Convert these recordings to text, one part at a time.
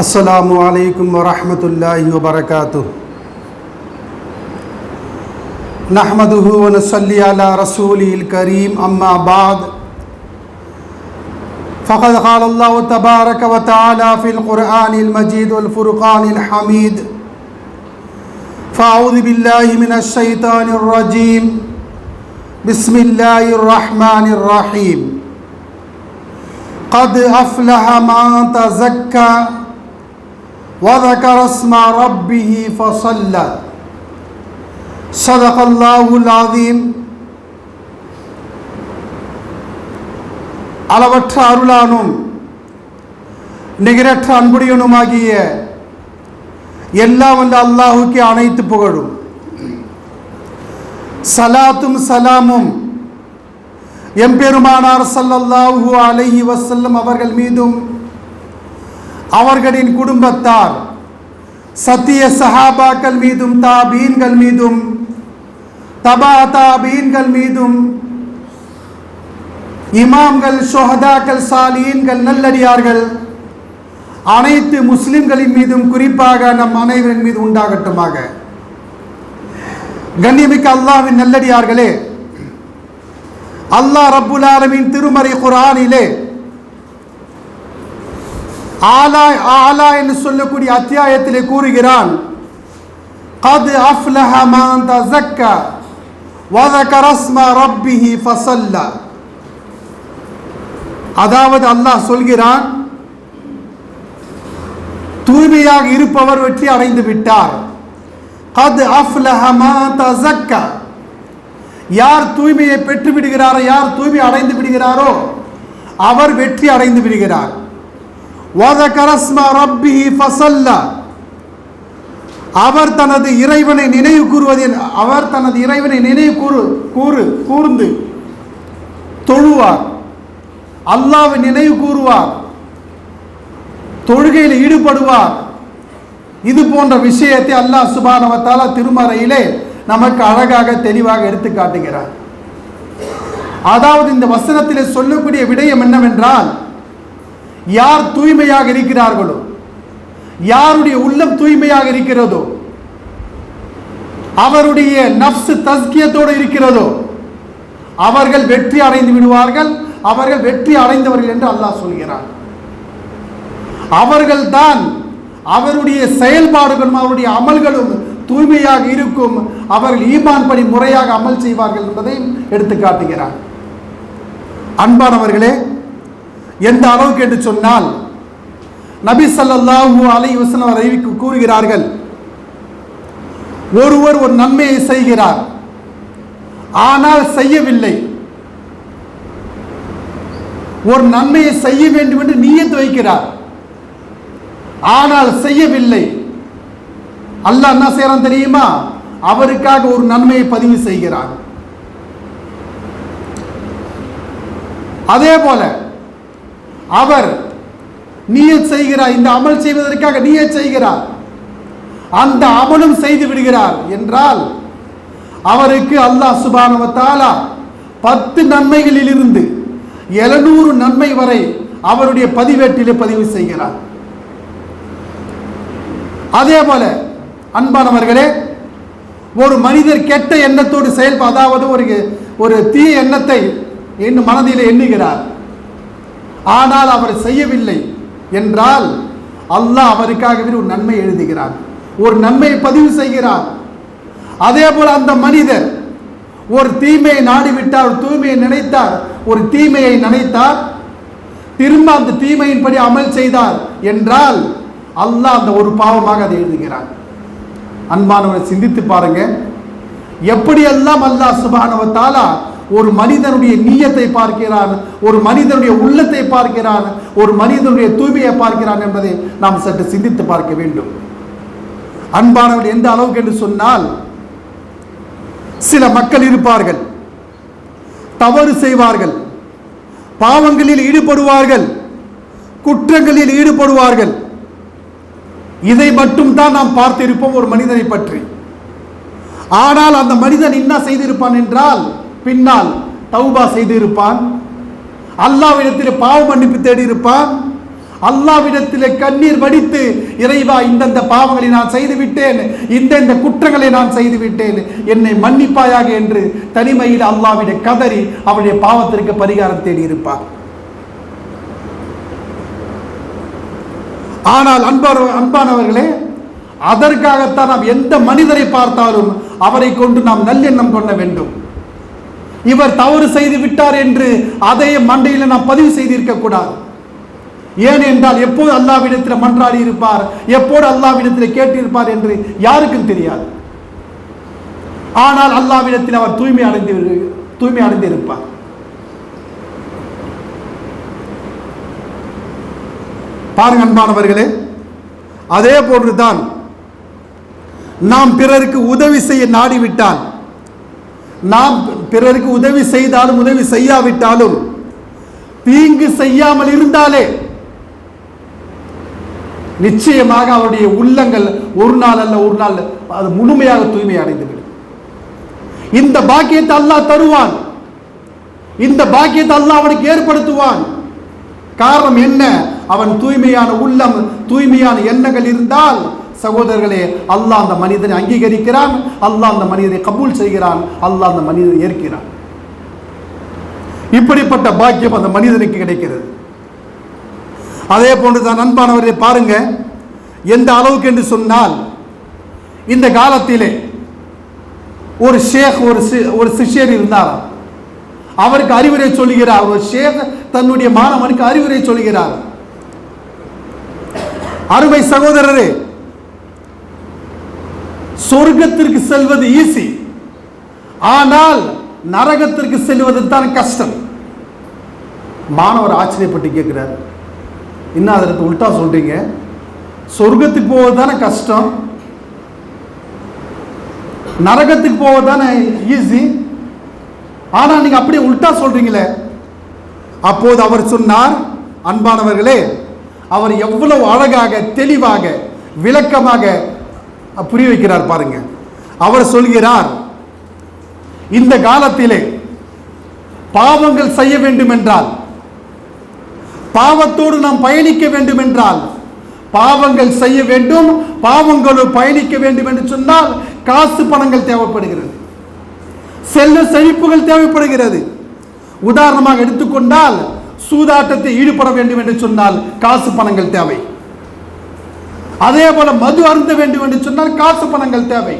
السلام عليكم ورحمة الله وبركاته. نحمده ونصلي على رسوله الكريم أما بعد. فقد قال الله تبارك وتعالى في القرآن المجيد والفرقان الحميد فأعوذ بالله من الشيطان الرجيم. بسم الله الرحمن الرحيم. قد أفلح من تزكى وذكر اسم ربه فصلى صدق الله العظيم அளவற்ற அருளானும் நிகரற்ற அன்புடையனுமாகிய எல்லாம் வந்த அல்லாஹுக்கு அனைத்து புகழும் சலாத்தும் சலாமும் எம்பெருமானார் ஸல்லல்லாஹு அலைஹி வஸல்லம் அவர்கள் மீதும் அவர்களின் குடும்பத்தார் சத்திய சஹாபாக்கள் மீதும் தாபீன்கள் மீதும் தபா தாபீன்கள் மீதும் இமாம்கள் ஷொஹதாக்கள் சாலீன்கள் நல்லடியார்கள் அனைத்து முஸ்லிம்களின் மீதும் குறிப்பாக நம் அனைவரின் மீது உண்டாகட்டுமாக. கண்ணியமிக்க அல்லாஹ்வின் நல்லடியார்களே அல்லாஹ் ரப்புல் ஆலமின் திருமறை குரானிலே ஆலா ஆலா என்று சொல்லக்கூடிய அத்தியாயத்திலே கூறுகிறான். கது அஃப்லஹ மான் தஸக்கா வதகர ரப்பிஹி ஃபசல்லா அதாவது அல்லாஹ் சொல்கிறான் தூய்மையாக இருப்பவர் வெற்றி அடைந்து விட்டார். கது அஃப்லஹ மான் யார் தூய்மையை பெற்று விடுகிறாரோ யார் தூய்மை அடைந்து விடுகிறாரோ அவர் வெற்றி அடைந்து விடுகிறார். வதகரஸ்ம ரப்பிஹி ஃபஸல்லா அவர் தனது இறைவனை நினைவு கூறுவதில் அவர் தனது இறைவனை நினைவு கூறு கூறு கூர்ந்து தொழுவார். அல்லாவை நினைவு கூறுவார். தொழுகையில் ஈடுபடுவார். இது போன்ற விஷயத்தை அல்லாஹ் சுபானவத்தால திருமறையிலே நமக்கு அழகாக தெளிவாக எடுத்து காட்டுகிறார். அதாவது இந்த வசனத்திலே சொல்லக்கூடிய விடயம் என்னவென்றால் யார் தூய்மையாக இருக்கிறார்களோ? யாருடைய உள்ளம் தூய்மையாக இருக்கிறதோ? அவருடைய நப்சு தஸ்கியத்தோடு இருக்கிறதோ? அவர்கள் வெற்றி அடைந்து விடுவார்கள் அவர்கள் வெற்றி அடைந்தவர்கள் என்று அல்லாஹ் சொல்கிறார் அவர்கள்தான் அவருடைய செயல்பாடுகளும் அவருடைய அமல்களும் தூய்மையாக இருக்கும் அவர்கள் ஈமான் படி முறையாக அமல் செய்வார்கள் என்பதையும் எடுத்து காட்டுகிறார் அன்பானவர்களே எந்த அளவுக்கு என்று சொன்னால் நபி சல்லாஹூ அலை வசனம் அறிவிக்கு கூறுகிறார்கள் ஒருவர் ஒரு நன்மையை செய்கிறார் ஆனால் செய்யவில்லை. ஒரு நன்மையை செய்ய வேண்டும் என்று நீயத்து வைக்கிறார். ஆனால் செய்யவில்லை. அல்லாஹ் என்ன செய்யறான் தெரியுமா? அவருக்காக ஒரு நன்மையை பதிவு செய்கிறார் அதே போல அவர் நீயத் செய்கிறார். இந்த அமல் செய்வதற்காக நீயத் செய்கிறார். அந்த அமலும் செய்து விடுகிறார் என்றால் அவருக்கு அல்லாஹ் சுபானவத்தாலா பத்து நன்மைகளில் இருந்து எழுநூறு நன்மை வரை அவருடைய பதிவேட்டிலே பதிவு செய்கிறார். அதே போல அன்பானவர்களே ஒரு மனிதர் கெட்ட எண்ணத்தோடு செயல்பா அதாவது ஒரு ஒரு தீய எண்ணத்தை என் மனதில் எண்ணுகிறார். ஆனால் அவர் செய்யவில்லை என்றால் அல்லாஹ் அவருக்காகவே ஒரு நன்மை எழுதுகிறார் ஒரு நன்மையை பதிவு செய்கிறார். அதே போல் அந்த மனிதர் ஒரு தீமையை நாடிவிட்டார் ஒரு தூய்மையை நினைத்தார் ஒரு தீமையை நினைத்தார் திரும்ப அந்த தீமையின்படி அமல் செய்தார் என்றால் அல்லாஹ் அந்த ஒரு பாவமாக அதை எழுதுகிறார். அன்பானவரை சிந்தித்து பாருங்க எப்படியெல்லாம் அல்லாஹ் சுபானவத்தாலா ஒரு மனிதனுடைய நீயத்தை பார்க்கிறான் ஒரு மனிதனுடைய உள்ளத்தை பார்க்கிறான் ஒரு மனிதனுடைய தூய்மையை பார்க்கிறான் என்பதை நாம் சற்று சிந்தித்து பார்க்க வேண்டும். அன்பானவர் எந்த அளவுக்கு என்று சொன்னால் சில மக்கள் இருப்பார்கள். தவறு செய்வார்கள். பாவங்களில் ஈடுபடுவார்கள். குற்றங்களில் ஈடுபடுவார்கள். இதை மட்டும் தான் நாம் பார்த்திருப்போம் ஒரு மனிதனை பற்றி. ஆனால் அந்த மனிதன் என்ன செய்திருப்பான் என்றால் பின்னால் தௌபா செய்து இருப்பான் அல்லாவிடத்தில் பாவ மன்னிப்பு தேடி இருப்பான் அல்லாவிடத்தில் கண்ணீர் வடித்து இறைவா இந்தந்த பாவங்களை நான் செய்து விட்டேன் இந்த இந்த குற்றங்களை நான் செய்து விட்டேன் என்னை மன்னிப்பாயாக என்று தனிமையில் அல்லாவிட கதறி அவருடைய பாவத்திற்கு பரிகாரம் தேடி இருப்பார் ஆனால் அன்பான அன்பானவர்களே அதற்காகத்தான் நாம் எந்த மனிதரை பார்த்தாலும் அவரை கொண்டு நாம் நல்லெண்ணம் கொள்ள வேண்டும். இவர் தவறு செய்து விட்டார் என்று அதையே மண்டையில் நாம் பதிவு செய்திருக்க கூடாது. ஏன் என்றால் எப்போது அல்லாவிடத்தில் மன்றாடி இருப்பார் எப்போது அல்லாவிடத்தில் கேட்டிருப்பார் என்று யாருக்கும் தெரியாது. ஆனால் அல்லாவிடத்தில் அவர் தூய்மை அடைந்து தூய்மை அடைந்திருப்பார் பாருங்க அன்பானவர்களே அதே போன்றுதான் நாம் பிறருக்கு உதவி செய்ய நாடிவிட்டால் நாம் பிறருக்கு உதவி செய்தாலும் உதவி செய்யாவிட்டாலும் தீங்கு செய்யாமல் இருந்தாலே நிச்சயமாக அவருடைய உள்ளங்கள் ஒரு நாள் அல்ல ஒரு நாள் அது முழுமையாக தூய்மை அடைந்துவிடும். இந்த பாக்கியத்தை அல்லாஹ் தருவான். இந்த பாக்கியத்தை அல்லாஹ் அவனுக்கு ஏற்படுத்துவான். காரணம் என்ன? அவன் தூய்மையான உள்ளம் தூய்மையான எண்ணங்கள் இருந்தால் சகோதரர்களே அல்லாஹ் அந்த மனிதனை அங்கீகரிக்கிறான் அல்லாஹ் அந்த மனிதனை கபூல் செய்கிறான் அல்லாஹ் அந்த மனிதனை ஏற்கிறான். இப்படிப்பட்ட பாக்கியம் அந்த மனிதனுக்கு கிடைக்கிறது. அதே போன்று தான் அன்பானவர்களை பாருங்க எந்த அளவுக்கு என்று சொன்னால் இந்த காலத்திலே ஒரு ஷேக் ஒரு சி- ஒரு சிஷ்யர் இருந்தார் அவருக்கு அறிவுரை சொல்லுகிறார். ஒரு ஷேக் தன்னுடைய மாணவனுக்கு அறிவுரை சொல்லுகிறார். அருமை சகோதரரே சொர்க்கத்திற்கு செல்வது ஈஸி ஆனால் நரகத்திற்கு செல்வது தான் கஷ்டம். மாணவர் ஆச்சரியப்பட்டு கேட்குறாரு. என்ன அதற்கு உல்டா சொல்றீங்க? சொர்க்கத்துக்கு போவது தானே கஷ்டம்? நரகத்துக்கு போவது தானே ஈஸி ஆனால் நீங்கள் அப்படியே உல்டா சொல்றீங்களே. அப்போது அவர் சொன்னார் அன்பானவர்களே அவர் எவ்வளவு அழகாக தெளிவாக விளக்கமாக புரிய வைக்கிறார் பாருங்க. அவர் சொல்கிறார் இந்த காலத்திலே பாவங்கள் செய்ய வேண்டும் என்றால் பாவத்தோடு நாம் பயணிக்க வேண்டும் என்றால் பாவங்கள் செய்ய வேண்டும் பாவங்களோடு பயணிக்க வேண்டும் என்று சொன்னால் காசு பணங்கள் தேவைப்படுகிறது. செல்ல செழிப்புகள் தேவைப்படுகிறது. உதாரணமாக எடுத்துக்கொண்டால் சூதாட்டத்தை ஈடுபட வேண்டும் என்று சொன்னால் காசு பணங்கள் தேவை. அதே போல மது அருந்த வேண்டும் என்று சொன்னால் காசு பணங்கள் தேவை.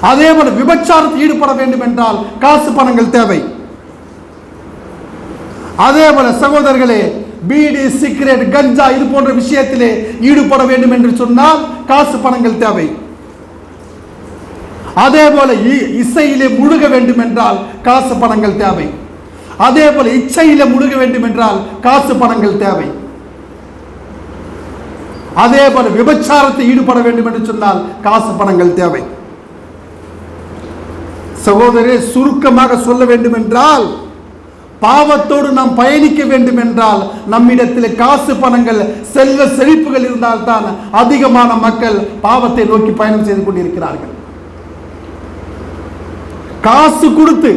அதே போல விபச்சாரத்தில் ஈடுபட வேண்டும் என்றால் காசு பணங்கள் தேவை. அதே போல சகோதரர்களே பீடி சிகரெட் கஞ்சா இது போன்ற விஷயத்திலே ஈடுபட வேண்டும் என்று சொன்னால் காசு பணங்கள் தேவை. அதே போல இ- இசையிலே முழுக வேண்டும் என்றால் காசு பணங்கள் தேவை. அதே போல இச்சையில முழுக வேண்டும் என்றால் காசு பணங்கள் தேவை. அதே போல விபச்சாரத்தை ஈடுபட வேண்டும் என்று சொன்னால் காசு பணங்கள் தேவை. சகோதரே சுருக்கமாக சொல்ல வேண்டும் என்றால் பாவத்தோடு நாம் பயணிக்க வேண்டும் என்றால் நம்மிடத்தில் காசு பணங்கள் செல்வ செழிப்புகள் இருந்தால்தான் அதிகமான மக்கள் பாவத்தை நோக்கி பயணம் செய்து கொண்டிருக்கிறார்கள். காசு கொடுத்து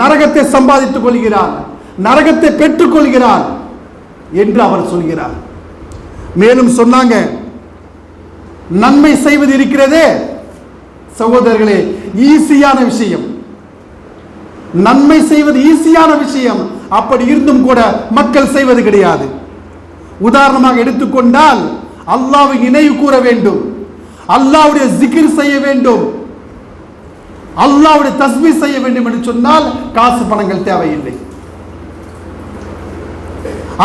நரகத்தை சம்பாதித்துக் கொள்கிறான் நரகத்தை பெற்றுக்கொள்கிறான் என்று அவர் சொல்கிறார். மேலும் சொன்னாங்க நன்மை செய்வது இருக்கிறதே. சகோதரர்களே ஈஸியான விஷயம். நன்மை செய்வது ஈஸியான விஷயம். அப்படி இருந்தும் கூட மக்கள் செய்வது கிடையாது. உதாரணமாக எடுத்துக்கொண்டால் அல்லாவை நினைவு கூற வேண்டும். அல்லாவுடைய ஜிகிர் செய்ய வேண்டும். அல்லாஹ்வுடைய தஸ்மி செய்ய வேண்டும் என்று சொன்னால் காசு பணங்கள் தேவையில்லை.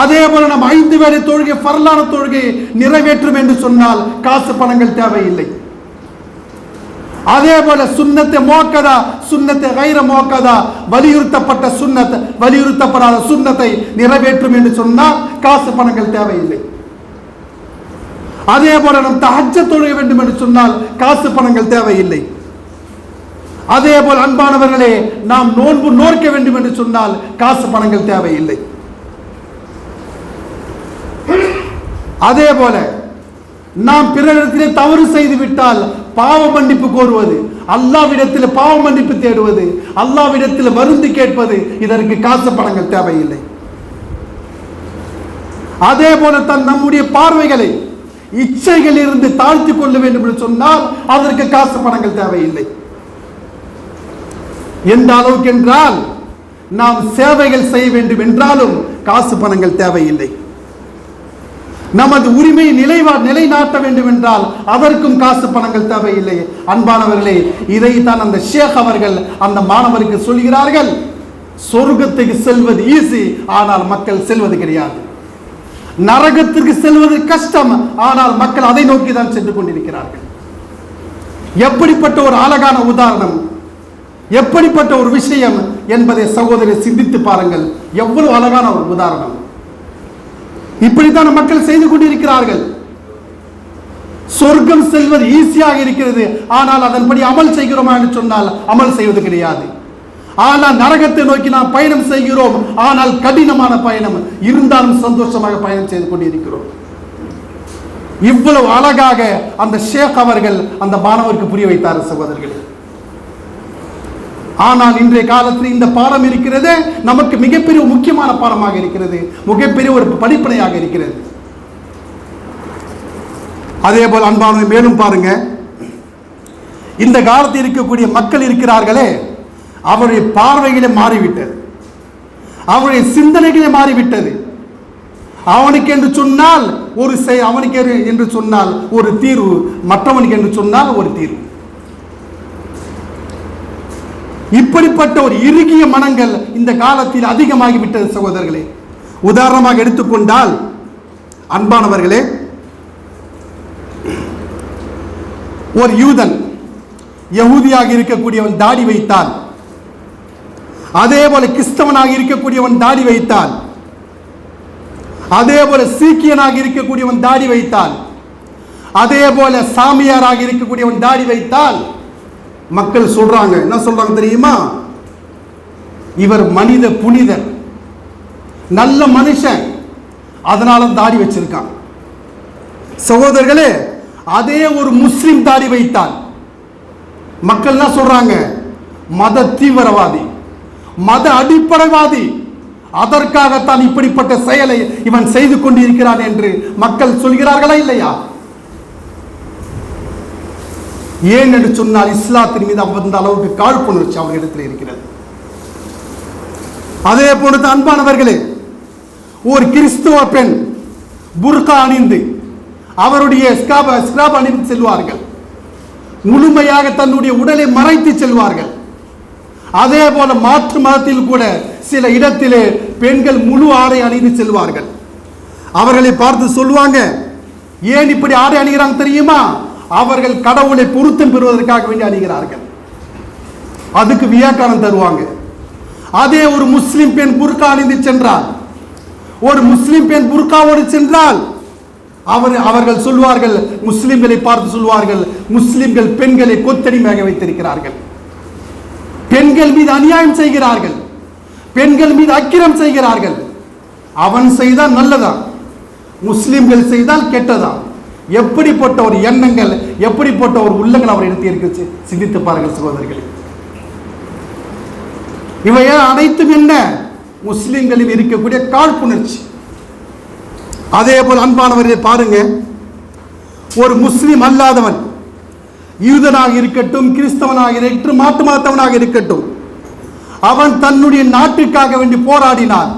அதே போல நம்ம ஐந்து வேலை தொழுகை பரலான தொழுகையை நிறைவேற்றும் என்று சொன்னால் காசு பணங்கள் தேவையில்லை. அதே போல சுண்ணத்தை மோக்கதா சுண்ணத்தை கைர மோக்கதா வலியுறுத்தப்பட்ட சுண்ணத்தை வலியுறுத்தப்படாத சுண்ணத்தை நிறைவேற்றும் என்று சொன்னால் காசு பணங்கள் தேவையில்லை. அதே போல நம் தஹஜ தொழுக வேண்டும் என்று சொன்னால் காசு பணங்கள் தேவையில்லை. அதே போல் அன்பானவர்களே நாம் நோன்பு நோர்க்க வேண்டும் என்று சொன்னால் காசு பணங்கள் தேவையில்லை. அதே போல நாம் பிறரிடத்திலே தவறு செய்து விட்டால் பாவ மன்னிப்பு கோருவது அல்லாவிடத்தில் பாவ மன்னிப்பு தேடுவது அல்லாவிடத்தில் மருந்து கேட்பது இதற்கு காசு படங்கள் தேவையில்லை. அதே போல தன் நம்முடைய பார்வைகளை இச்சைகளில் இருந்து தாழ்த்தி கொள்ள வேண்டும் என்று சொன்னால் அதற்கு காசு பணங்கள் தேவையில்லை. எந்த அளவுக்கு என்றால் நாம் சேவைகள் செய்ய வேண்டும் என்றாலும் காசு பணங்கள் தேவையில்லை. நமது உரிமையை நிலைவா நிலைநாட்ட வேண்டும் என்றால் அதற்கும் காசு பணங்கள் தேவையில்லை. அன்பானவர்களே இதைத்தான் அந்த ஷேக் அவர்கள் அந்த மாணவருக்கு சொல்கிறார்கள். சொர்க்கத்துக்கு செல்வது ஈஸி ஆனால் மக்கள் செல்வது கிடையாது. நரகத்திற்கு செல்வது கஷ்டம் ஆனால் மக்கள் அதை நோக்கி தான் சென்று கொண்டிருக்கிறார்கள். எப்படிப்பட்ட ஒரு அழகான உதாரணம் எப்படிப்பட்ட ஒரு விஷயம் என்பதை சகோதரி சிந்தித்து பாருங்கள். எவ்வளவு அழகான ஒரு உதாரணம். இப்படித்தான் மக்கள் செய்து கொண்டிருக்கிறார்கள். சொர்க்கம் செல்வது ஈஸியாக இருக்கிறது. ஆனால் அதன்படி அமல் செய்கிறோமா என்று சொன்னால் அமல் செய்வது கிடையாது. ஆனால் நரகத்தை நோக்கி நாம் பயணம் செய்கிறோம். ஆனால் கடினமான பயணம். இருந்தாலும் சந்தோஷமாக பயணம் செய்து கொண்டிருக்கிறோம். இவ்வளவு அழகாக அந்த ஷேக் அவர்கள் அந்த மாணவருக்கு புரிய வைத்தார் சகோதரர்களே. ஆனால் இன்றைய காலத்தில் இந்த பாடம் இருக்கிறது நமக்கு மிகப்பெரிய முக்கியமான பாடமாக இருக்கிறது மிகப்பெரிய ஒரு படிப்பனையாக இருக்கிறது. அதே போல் அன்பானது மேலும் பாருங்க. இந்த காலத்தில் இருக்கக்கூடிய மக்கள் இருக்கிறார்களே அவருடைய பார்வைகளை மாறிவிட்டது. அவருடைய சிந்தனைகளை மாறிவிட்டது. அவனுக்கு என்று சொன்னால் ஒரு செய் அவனுக்கு என்று சொன்னால் ஒரு தீர்வு மற்றவனுக்கு என்று சொன்னால் ஒரு தீர்வு. இப்படிப்பட்ட ஒரு இறுகிய மனங்கள் இந்த காலத்தில் அதிகமாகிவிட்டது சகோதரர்களே. உதாரணமாக எடுத்துக்கொண்டால் அன்பானவர்களே ஒரு யூதன் யகூதியாக இருக்கக்கூடியவன் தாடி வைத்தால் அதே போல கிறிஸ்தவனாக இருக்கக்கூடியவன் தாடி வைத்தால் அதே போல சீக்கியனாக இருக்கக்கூடியவன் தாடி வைத்தால் அதே போல சாமியாராக இருக்கக்கூடியவன் தாடி வைத்தால் மக்கள் சொல்றாங்க. என்ன சொல்றாங்க தெரியுமா? இவர் மனித புனிதர். நல்ல மனுஷன். அதனால தாடி வச்சிருக்கான். சகோதரர்களே அதே ஒரு முஸ்லிம் தாடி வைத்தால் மக்கள் என்ன சொல்றாங்க? மத தீவிரவாதி மத அடிப்படைவாதி அதற்காகத்தான் இப்படிப்பட்ட செயலை இவன் செய்து கொண்டிருக்கிறான் என்று மக்கள் சொல்கிறார்களா இல்லையா? ஏன் என்று சொன்னால் இஸ்லாத்தின் மீது அந்த அளவுக்கு காழ்ப்புணர்ச்சி அவர்களிடத்தில் இருக்கிறது. அதே போன்று அன்பானவர்களே ஒரு கிறிஸ்துவ பெண் புர்கா அணிந்து அவருடைய ஸ்காப் ஸ்கிராப் அணிந்து செல்வார்கள். முழுமையாக தன்னுடைய உடலை மறைத்து செல்வார்கள். அதே போல மாற்று மதத்தில் கூட சில இடத்திலே பெண்கள் முழு ஆடை அணிந்து செல்வார்கள். அவர்களை பார்த்து சொல்லுவாங்க ஏன் இப்படி ஆடை அணிகிறாங்க தெரியுமா? அவர்கள் கடவுளை பொருத்தம் பெறுவதற்காக வேண்டி அணிகிறார்கள். அதுக்கு வியாக்காரம் தருவாங்க. அதே ஒரு முஸ்லிம் பெண் புர்கா அணிந்து சென்றால் ஒரு முஸ்லிம் பெண் புர்காவோடு சென்றால் அவர் அவர்கள் சொல்வார்கள் முஸ்லிம்களை பார்த்து சொல்வார்கள் முஸ்லிம்கள் பெண்களை கொத்தடிமையாக வைத்திருக்கிறார்கள். பெண்கள் மீது அநியாயம் செய்கிறார்கள். பெண்கள் மீது அக்கிரம் செய்கிறார்கள். அவன் செய்தால் நல்லதா? முஸ்லிம்கள் செய்தால் கெட்டதா? எப்படிப்பட்ட ஒரு எண்ணங்கள் எப்படிப்பட்ட ஒரு உள்ளங்கள் அவர் எடுத்து இருக்கு? சிந்தித்து பாருங்கள் சகோதரர்களே. இவைய அனைத்தும் என்ன? முஸ்லிம்களில் இருக்கக்கூடிய காழ்ப்புணர்ச்சி. அதே போல் அன்பானவரை பாருங்க. ஒரு முஸ்லீம் அல்லாதவன் யூதனாக இருக்கட்டும் கிறிஸ்தவனாக இருக்கட்டும் மாட்டு மாத்தவனாக இருக்கட்டும் அவன் தன்னுடைய நாட்டுக்காக வேண்டி போராடினான்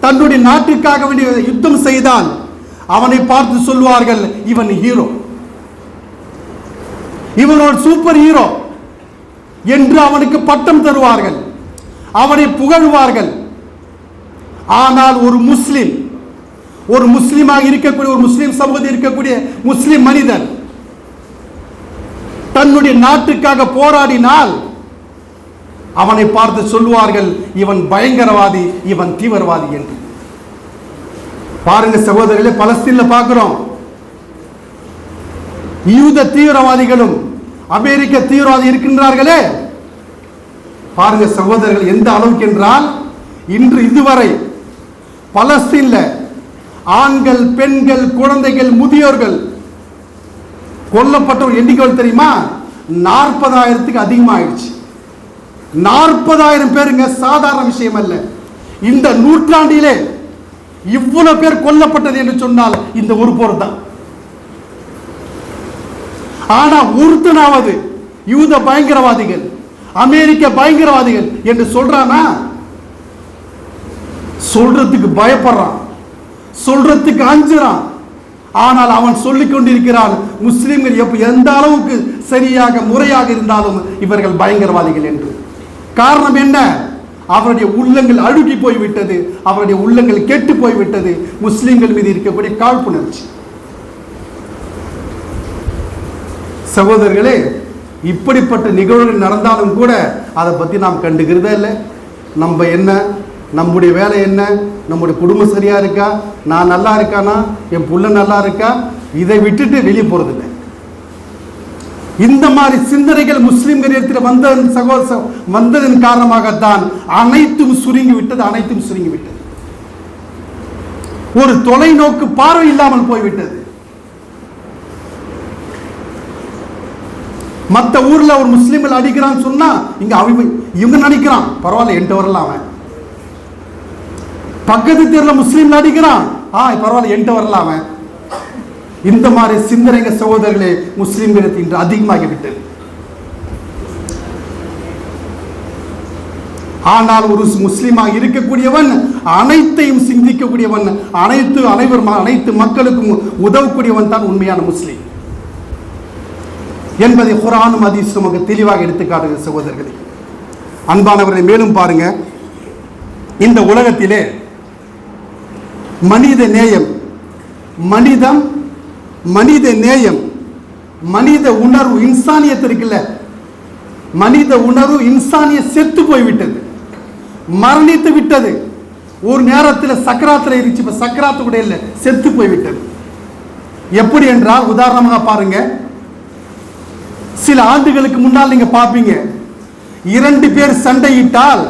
தன்னுடைய நாட்டுக்காக வேண்டி யுத்தம் செய்தான் அவனை பார்த்து சொல்வார்கள் இவன் ஹீரோ இவன் ஒரு சூப்பர் ஹீரோ என்று அவனுக்கு பட்டம் தருவார்கள் அவனை புகழ்வார்கள். ஆனால் ஒரு முஸ்லிம் ஒரு முஸ்லீமாக இருக்கக்கூடிய ஒரு முஸ்லீம் சமூகத்தில் இருக்கக்கூடிய முஸ்லிம் மனிதன் தன்னுடைய நாட்டுக்காக போராடினால் அவனை பார்த்து சொல்லுவார்கள் இவன் பயங்கரவாதி இவன் தீவிரவாதி என்று. பாருங்க சகோதரர்களே பலஸ்தீன்ல பார்க்கிறோம். யூத தீவிரவாதிகளும் அமெரிக்க தீவிரவாதி இருக்கின்றார்களே. பாருங்க சகோதரர்கள் எந்த அளவுக்கு என்றால் இன்று இதுவரை பலஸ்தீன்ல ஆண்கள் பெண்கள் குழந்தைகள் முதியோர்கள் கொல்லப்பட்டவர் எண்ணிக்கை தெரியுமா? நாற்பதாயிரத்துக்கு அதிகமாயிடுச்சு. நாற்பதாயிரம் பேருங்க சாதாரண விஷயம் அல்ல. இந்த நூற்றாண்டிலே இவ்வளவு பேர் கொல்லப்பட்டது என்று சொன்னால் இந்த ஒரு போர் தான் ஆனா ஒருத்தனாவது யூத பயங்கரவாதிகள் அமெரிக்க பயங்கரவாதிகள் என்று சொல்றானா? சொல்றதுக்கு பயப்படுறான். சொல்றதுக்கு அஞ்சுறான். ஆனால் அவன் சொல்லிக் கொண்டிருக்கிறான் முஸ்லிம்கள் எப்ப எந்த அளவுக்கு சரியாக முறையாக இருந்தாலும் இவர்கள் பயங்கரவாதிகள் என்று. காரணம் என்ன? அவருடைய உள்ளங்கள் அழுகி போய்விட்டது. அவருடைய உள்ளங்கள் கெட்டு போய்விட்டது. முஸ்லிம்கள் மீது இருக்கக்கூடிய காழ்ப்புணர்ச்சி. சகோதரர்களே இப்படிப்பட்ட நிகழ்வுகள் நடந்தாலும் கூட அதை பற்றி நாம் கண்டுக்கிறதே இல்லை. நம்ம என்ன? நம்முடைய வேலை என்ன? நம்முடைய குடும்பம் சரியாக இருக்கா? நான் நல்லா இருக்கானா? என் புள்ள நல்லா இருக்கா? இதை விட்டுட்டு வெளியே போகிறதில்லை இந்த மாதிரி சிந்தனைகள் முஸ்லிம்கள் இடத்தில் வந்த சகோதர வந்ததன் காரணமாகத்தான் அனைத்தும் சுருங்கி விட்டது அனைத்தும் சுருங்கி விட்டது ஒரு தொலைநோக்கு பார்வை இல்லாமல் போய்விட்டது. மற்ற ஊர்ல ஒரு முஸ்லீம்கள் அடிக்கிறான்னு சொன்னா இங்க அவங்க இவங்க நினைக்கிறான் பரவாயில்ல என்கிட்ட வரலாம் அவன். பக்கத்து தெருல முஸ்லீம்ல அடிக்கிறான் ஆ பரவாயில்ல என்கிட்ட வரலாம் அவன். இந்த மாதிரி சிந்தனைங்க சகோதரர்களே முஸ்லீம்களுக்கு இன்று அதிகமாகிவிட்டது. ஆனால் ஒரு முஸ்லீமாக இருக்கக்கூடியவன் அனைத்தையும் சிந்திக்கக்கூடியவன் அனைத்து அனைவரும் அனைத்து மக்களுக்கும் உதவக்கூடியவன் தான் உண்மையான முஸ்லீம். என்பதை குரானும் அதிசயம் நமக்கு தெளிவாக எடுத்துக்காட்டுகிற சகோதரர்களே. அன்பானவரை மேலும் பாருங்க. இந்த உலகத்திலே மனித நேயம் மனிதம் மனித நேயம் மனித உணர்வு இன்சானியத்து இருக்குல்ல? மனித உணர்வு இன்சானிய செத்து போய்விட்டது. மரணித்து விட்டது. ஒரு நேரத்தில் சக்கராத்தில் இருந்துச்சு இப்போ சக்கராத்து கூட இல்லை செத்து போய்விட்டது. எப்படி என்றால் உதாரணமாக பாருங்க. சில ஆண்டுகளுக்கு முன்னால் நீங்கள் பார்ப்பீங்க இரண்டு பேர் சண்டையிட்டால்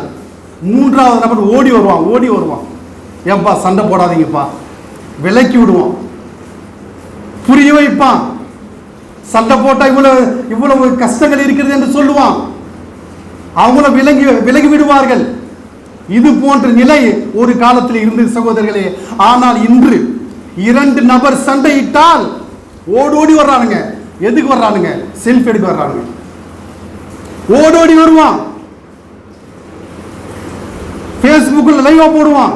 மூன்றாவது நபர் ஓடி வருவான் ஓடி வருவான். ஏன்பா சண்டை போடாதீங்கப்பா. விலக்கி விடுவோம். புரிய வைப்பான். சண்டை போட்டா இவ்வளவு இவ்வளவு கஷ்டங்கள் இருக்கிறது என்று சொல்லுவான். அவங்கள விலகி விலகி விடுவார்கள். இது போன்ற நிலை ஒரு காலத்தில் இருந்தது சகோதரர்களே. ஆனால் இன்று இரண்டு நபர் சண்டையிட்டால் ஓடோடி வர்றானுங்க. எதுக்கு வர்றானுங்க? செல்ஃபி எடுக்க வர்றானுங்க. ஓடோடி வருவான். ஃபேஸ்புக்கில் லைவா போடுவான்.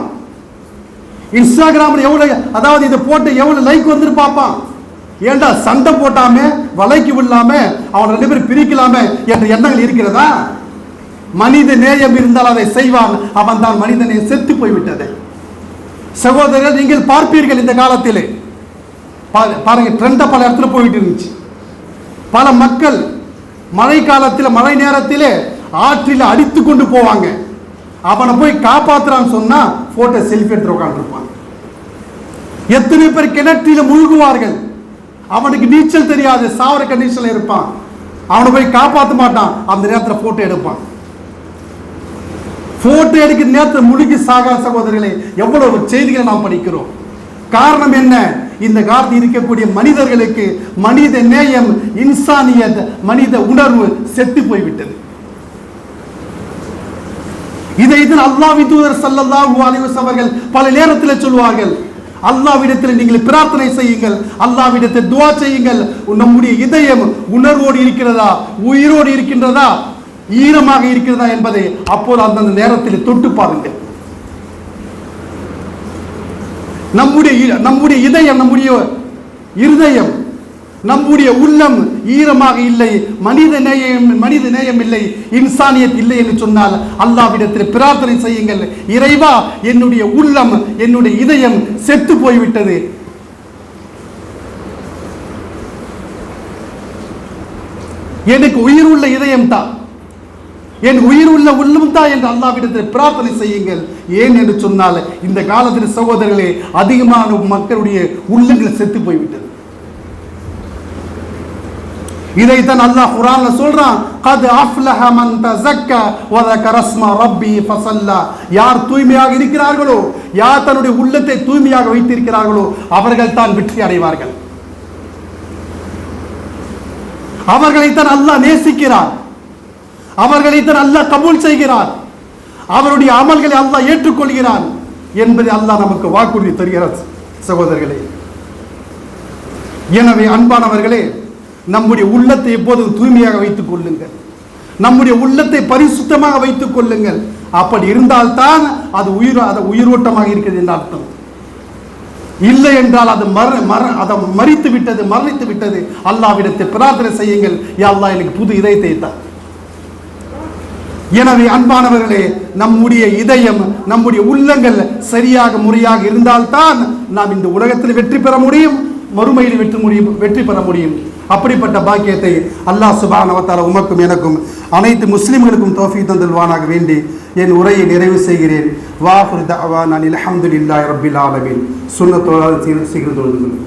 இன்ஸ்டாகிராமில் எவ்வளோ அதாவது இதை போட்டு எவ்வளோ லைக் வந்துட்டு பார்ப்பான் ஏண்டா சண்டை போட்டாம வலைக்கு விடலாம அவன் ரெண்டு பேரும் பிரிக்கலாம என்ற எண்ணங்கள் இருக்கிறதா? மனித நேயம் இருந்தால் அதை செய்வான். அவன் தான் மனித நேயம் செத்து போய்விட்டது. சகோதரர் நீங்கள் பார்ப்பீர்கள் இந்த காலத்திலே. பாருங்க ட்ரெண்டை பல இடத்துல போயிட்டு இருந்துச்சு. பல மக்கள் மழை காலத்தில் மழை நேரத்திலே ஆற்றில் அடித்து கொண்டு போவாங்க. அவனை போய் காப்பாத்துறான்னு சொன்னா போட்டோ செல்ஃபி எடுத்து உட்காந்துருப்பான் எத்தனை பேர் கிணற்றில முழுகுவார்கள். அவனுக்கு நீச்சல் தெரியாது சாவர கண்டிஷன்ல இருப்பான். அவனை போய் காப்பாற்ற மாட்டான். அந்த நேரத்தில் போட்டோ எடுப்பான். போட்டோ எடுக்கிற நேரத்தில் முழுகி சாகா சகோதரிகளை எவ்வளவு செய்திகளை நாம் படிக்கிறோம். காரணம் என்ன? இந்த காலத்தில் இருக்கக்கூடிய மனிதர்களுக்கு மனித நேயம் இன்சானியத் மனித உணர்வு செத்து போய்விட்டது. இதை இதில் அல்லாஹ் தூதர் சல்லல்லாஹ் அலைஹி அவர்கள் பல நேரத்தில் சொல்வார்கள் அல்லாவிடத்தில் நீங்கள் பிரார்த்தனை செய்யுங்கள். அல்லாஹ்விடத்தில் துவா செய்யுங்கள். நம்முடைய இதயம் உணர்வோடு இருக்கிறதா? உயிரோடு இருக்கின்றதா? ஈரமாக இருக்கிறதா என்பதை அப்போது அந்தந்த நேரத்தில் தொட்டு பாருங்கள். நம்முடைய நம்முடைய இதயம் நம்முடைய இருதயம் நம்முடைய உள்ளம் ஈரமாக இல்லை மனித நேயம் மனித நேயம் இல்லை இன்சானியத் இல்லை என்று சொன்னால் அல்லாவிடத்தில் பிரார்த்தனை செய்யுங்கள். இறைவா என்னுடைய உள்ளம் என்னுடைய இதயம் செத்து போய்விட்டது. எனக்கு உயிர் உள்ள இதயம் தான் என் உயிர் உள்ள உள்ளம் தான் என்று அல்லாவிடத்தில் பிரார்த்தனை செய்யுங்கள். ஏன் என்று சொன்னால் இந்த காலத்தில் சகோதரர்களே அதிகமான மக்களுடைய உள்ளங்கள் செத்து போய்விட்டது. இதைத்தான் அல்லாஹ் குரான்ல சொல்றான். கது அஃப்லஹ மன் தஸக்க வ தகரஸ்ம ரப்பி ஃபஸல்லா. யார் தூய்மையாக இருக்கிறார்களோ யார் தன்னுடைய உள்ளத்தை தூய்மையாக வைத்திருக்கிறார்களோ அவர்கள் தான் வெற்றி அடைவார்கள். அவர்களைத்தான் அல்லாஹ் நேசிக்கிறார். அவர்களைத்தான் அல்லாஹ் கபூல் செய்கிறார். அவருடைய அமல்களை அல்லாஹ் ஏற்றுக்கொள்கிறான் என்பதை அல்லாஹ் நமக்கு வாக்குறுதி தருகிறார் சகோதரர்களே. எனவே அன்பானவர்களே நம்முடைய உள்ளத்தை எப்போதும் தூய்மையாக வைத்துக் கொள்ளுங்கள். நம்முடைய உள்ளத்தை பரிசுத்தமாக வைத்துக் கொள்ளுங்கள். அப்படி இருந்தால்தான் அது உயிர் அது உயிரோட்டமாக இருக்கிறது என்று அர்த்தம். இல்லை என்றால் அது மர மர அதை மறித்து விட்டது மரணித்து விட்டது. அல்லாவிடத்தை பிரார்த்தனை செய்யுங்கள். யாழ்லா எனக்கு புது இதயத்தை தான் எனவே அன்பானவர்களே நம்முடைய இதயம் நம்முடைய உள்ளங்கள் சரியாக முறையாக இருந்தால்தான் நாம் இந்த உலகத்தில் வெற்றி பெற முடியும் மறுமையில் வெற்றி முடியும் வெற்றி பெற முடியும். அப்படிப்பட்ட பாக்கியத்தை அல்லாஹ் சுபானவத்தால உமக்கும் எனக்கும் அனைத்து முஸ்லிம்களுக்கும் தோஃபி தந்தல்வானாக வேண்டி என் உரையை நிறைவு செய்கிறேன். வாஃபுர் தஅவானா அல்ஹம்துலில்லாஹி ரபில் ஆலமின். சுன்னத்தோடு சீர் சீக்கிரம் தொழுது கொள்ளுங்கள்.